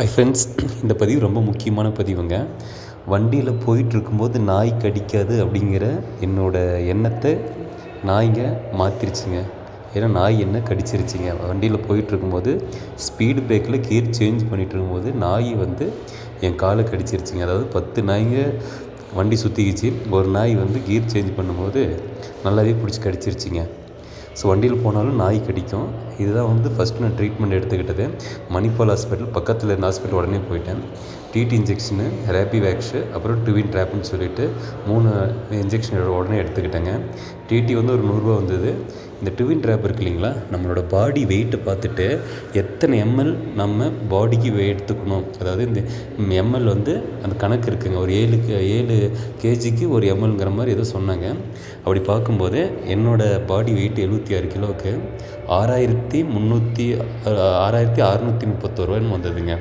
Hi friends இந்த பதிவு ரொம்ப முக்கியமான பதிவுங்க. வண்டியில் போயிட்டுருக்கும்போது நாய் கடிக்காது அப்படிங்கிற என்னோடய எண்ணத்தை நாய்ங்க மாற்றிருச்சுங்க ஏன்னா நாய் என்ன கடிச்சிருச்சிங்க. வண்டியில் போயிட்டுருக்கும்போது ஸ்பீடு பிரேக்கில் கியர் சேஞ்ச் பண்ணிகிட்டு இருக்கும்போது நாய் வந்து என் காலை கடிச்சிருச்சிங்க. அதாவது பத்து நாய்ங்க வண்டி சுற்றிக்கிச்சு ஒரு நாய் வந்து கியர் சேஞ்ச் பண்ணும்போது நல்லாவே பிடிச்சி கடிச்சிருச்சிங்க. ஸோ வண்டியில் போனாலும் நாய் கடிக்கும். இதுதான் வந்து ஃபஸ்ட்டு நான் ட்ரீட்மெண்ட் எடுத்துக்கிட்டது. மணிப்பால் ஹாஸ்பிட்டல் பக்கத்தில் இருந்த ஹாஸ்பிட்டல் உடனே போயிட்டேன். டிடி இன்ஜெக்ஷனு ரேப்பி வேக்ஸு அப்புறம் டுவின் ட்ராப்னு சொல்லிட்டு மூணு இன்ஜெக்ஷன் உடனே எடுத்துக்கிட்டேங்க. டிடி வந்து ஒரு நூறுரூவா வந்தது. இந்த ட்வின் ட்ராப் இருக்கு இல்லைங்களா நம்மளோட பாடி வெயிட்டை பார்த்துட்டு எத்தனை எம்எல் நம்ம பாடிக்கு எடுத்துக்கணும். அதாவது இந்த எம்எல் வந்து அந்த கணக்கு இருக்குங்க. ஒரு ஏழுக்கு ஏழு கேஜிக்கு ஒரு எம்எல்ங்கிற மாதிரி ஏதோ சொன்னாங்க. அப்படி பார்க்கும்போது என்னோடய பாடி வெயிட் எழுபத்தி ஆறு கிலோவுக்கு. ஆறாயிரத்தி முந்நூற்றி ஆறாயிரத்தி அறநூற்றி முப்பத்தோருவான்னு வந்ததுங்க.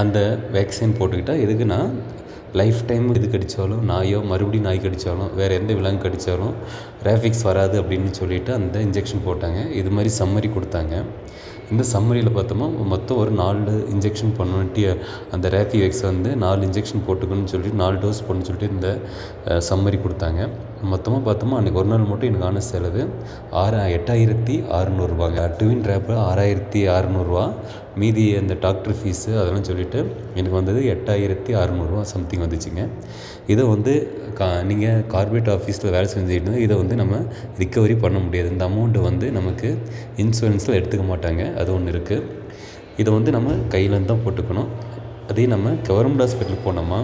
அந்த வேக்சின் போட்டுக்கிட்டால் எதுக்குன்னா லைஃப் டைம் இது கடித்தாலும் நாயோ மறுபடியும் நாய் கடித்தாலும் வேறு எந்த விலங்கு கடித்தாலும் ரேஃபிக்ஸ் வராது அப்படின்னு சொல்லிவிட்டு அந்த இன்ஜெக்ஷன் போட்டாங்க. இது மாதிரி சம்மரி கொடுத்தாங்க. இந்த சம்மரியில் பார்த்தோம்னா மொத்தம் ஒரு நாலு இன்ஜெக்ஷன் பண்ணணுன்ட்டு அந்த ரேஃபிவேக்ஸ் வந்து நாலு இன்ஜெக்ஷன் போட்டுக்கணும்னு சொல்லிட்டு நாலு டோஸ் போடணும்னு சொல்லிட்டு இந்த சம்மரி கொடுத்தாங்க. மொத்தமாக பார்த்தோமா அன்றைக்கி ஒரு நாள் மட்டும் எனக்கு ஆன செலவு ஆறு எட்டாயிரத்தி அறநூறுபாங்க டுவின் ரேப்பு ஆறாயிரத்தி அறநூறுவா மீதி அந்த டாக்டர் ஃபீஸு அதெல்லாம் சொல்லிவிட்டு எனக்கு வந்தது எட்டாயிரத்தி அறநூறுவா சம்திங் வந்துச்சுங்க. இதை வந்து கா நீங்கள் கார்பரேட் ஆஃபீஸில் வேலை செஞ்சுக்கிட்டு இதை வந்து நம்ம ரிக்கவரி பண்ண முடியாது. இந்த அமௌண்ட்டை வந்து நமக்கு இன்சூரன்ஸில் எடுத்துக்க மாட்டாங்க. அது ஒன்று இருக்குது இதை வந்து நம்ம கையிலேருந்து தான் போட்டுக்கணும். அதே நம்ம கவர்மெண்ட் ஹாஸ்பிட்டல் போனோமா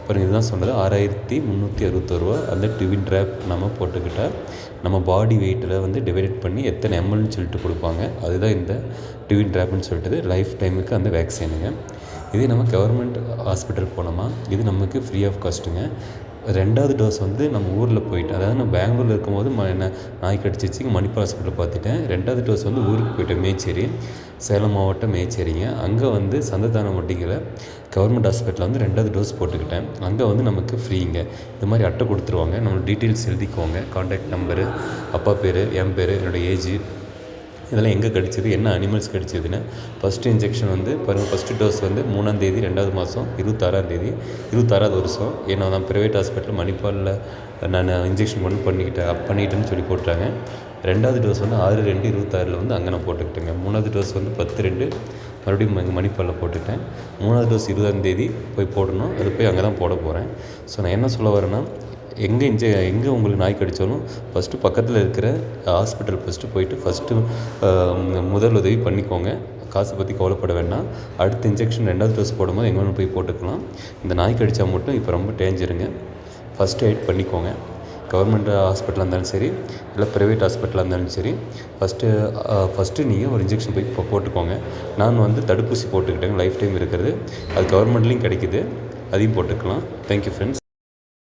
அப்புறம் இதுதான் சொன்னது. ஆறாயிரத்தி முந்நூற்றி அறுபத்தோருவா அந்த டிவின் ட்ராப் நம்ம போட்டுக்கிட்டால் நம்ம பாடி வெயிட்டில் வந்து டிவைட் பண்ணி எத்தனை எம்எல்னு சொல்லிட்டு கொடுப்பாங்க. அதுதான் இந்த டிவின் ட்ராப்னு சொல்லிட்டு லைஃப் டைமுக்கு அந்த வேக்சினுங்க இதே நம்ம கவர்மெண்ட் ஹாஸ்பிட்டல் போனோமா இது நமக்கு ஃப்ரீ ஆஃப் காஸ்ட்டுங்க ரெண்டாவது டோஸ் வந்து நம்ம ஊரில் போயிட்டு அதாவது நான் பெங்களூரில் இருக்கும்போது ம என்ன நாய் கடிச்சிச்சு மணிப்பால் ஹாஸ்பிட்டல் பார்த்துட்டேன். ரெண்டாவது டோஸ் வந்து ஊருக்கு போயிட்டேன் மேச்சேரி சேலம் மாவட்டம் மேச்சேரிங்க. அங்கே வந்து சந்ததானம் அப்படிங்கிற கவர்மெண்ட் ஹாஸ்பிட்டலில் வந்து ரெண்டாவது டோஸ் போட்டுக்கிட்டேன். அங்கே வந்து நமக்கு ஃப்ரீங்க இது மாதிரி அட்டை கொடுத்துருவாங்க. நம்ம டீட்டெயில்ஸ் எழுதிக்கோங்க. காண்டாக்ட் நம்பரு அப்பா பேர் என் பேர் என்னோடய ஏஜ் இதெல்லாம் எங்கே கடிச்சது? என்ன அனிமல்ஸ் கடிச்சதுன்னு ஃபஸ்ட்டு இன்ஜெக்ஷன் வந்து பாருங்கள் ஃபஸ்ட்டு டோஸ் வந்து மூணாந்தேதி ரெண்டாவது மாதம் இருபத்தாறாந்தேதி இருபத்தாறாவது வருஷம். ஏன்னா நான் ப்ரைவேட் ஹாஸ்பிட்டல் மணிப்பாலில் நான் இன்ஜெக்ஷன் ஒன்று பண்ணிக்கிட்டேன். அப் பண்ணிக்கிட்டேன்னு சொல்லி போட்டாங்க ரெண்டாவது டோஸ் வந்து ஆறு ரெண்டு இருபத்தாறில் வந்து அங்கே நான் போட்டுக்கிட்டேங்க. மூணாவது டோஸ் வந்து பத்து ரெண்டு மறுபடியும் எங்கள் மணிப்பாலில் போட்டுட்டேன் மூணாவது டோஸ் இருபதாந்தேதி போய் போடணும். அது போய் அங்கே தான் போட போகிறேன் ஸோ நான் என்ன சொல்ல வரேன்னா எங்கே இன்ஜெ எங்கே உங்களுக்கு நாய் கடித்தாலும் ஃபஸ்ட்டு பக்கத்தில் இருக்கிற ஹாஸ்பிட்டல் ஃபஸ்ட்டு போயிட்டு ஃபஸ்ட்டு முதல் உதவி பண்ணிக்கோங்க. காசை பற்றி கவலைப்பட வேண்டாம். அடுத்த இன்ஜெக்ஷன் ரெண்டாவது டோஸ் போடும்போது எங்கே போய் போட்டுக்கலாம். இந்த நாய் கடித்தா மட்டும் இப்போ ரொம்ப டேஞ்சருங்க ஃபஸ்ட்டு எய்ட் பண்ணிக்கோங்க. கவர்மெண்ட் ஹாஸ்பிட்டலாக இருந்தாலும் சரி இல்லை ப்ரைவேட் ஹாஸ்பிட்டலாக இருந்தாலும் சரி ஃபஸ்ட்டு ஃபஸ்ட்டு நீங்கள் ஒரு இன்ஜெக்ஷன் போய் இப்போ போட்டுக்கோங்க. நான் வந்து தடுப்பூசி போட்டுக்கிட்டேங்க லைஃப் டைம் இருக்கிறது. அது கவர்மெண்ட்லேயும் கிடைக்குது. அதையும் போட்டுக்கலாம். Thank you friends